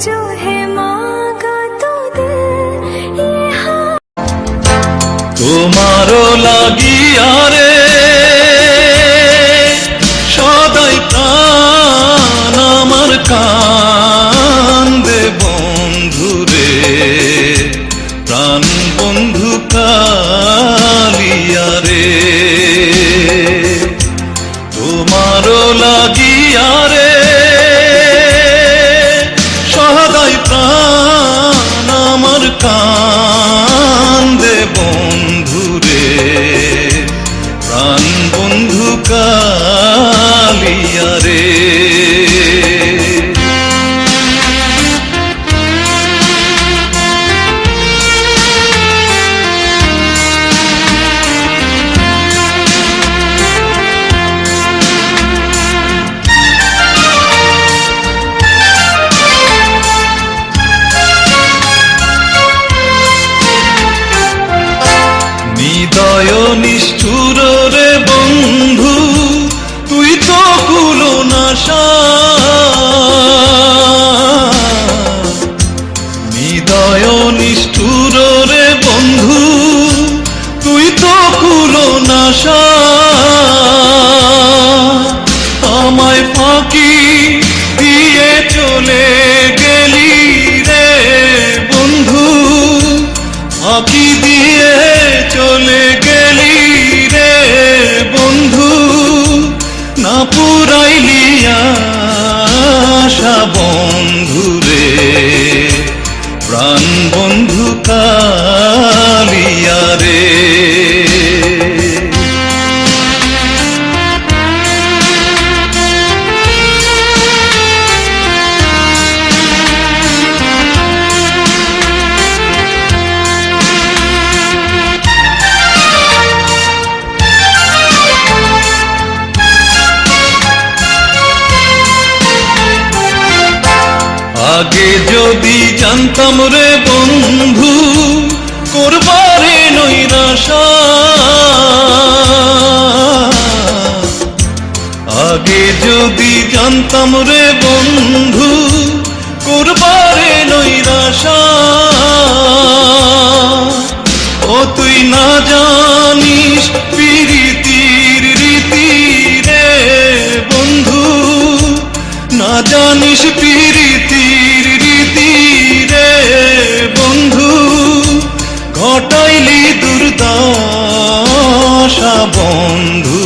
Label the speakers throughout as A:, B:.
A: जो
B: লাগিয়া রে সদাই প্রাণ আমার কাজ campo. করতাম রে বন্ধু করবারে নৈরাশা। ও তুই না জানিস পিরিতির রীতি রে বন্ধু, না জানিস পিরিতির রীতি রে বন্ধু, ঘটাইলি দুর্দশা বন্ধু।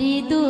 C: আরে দোনো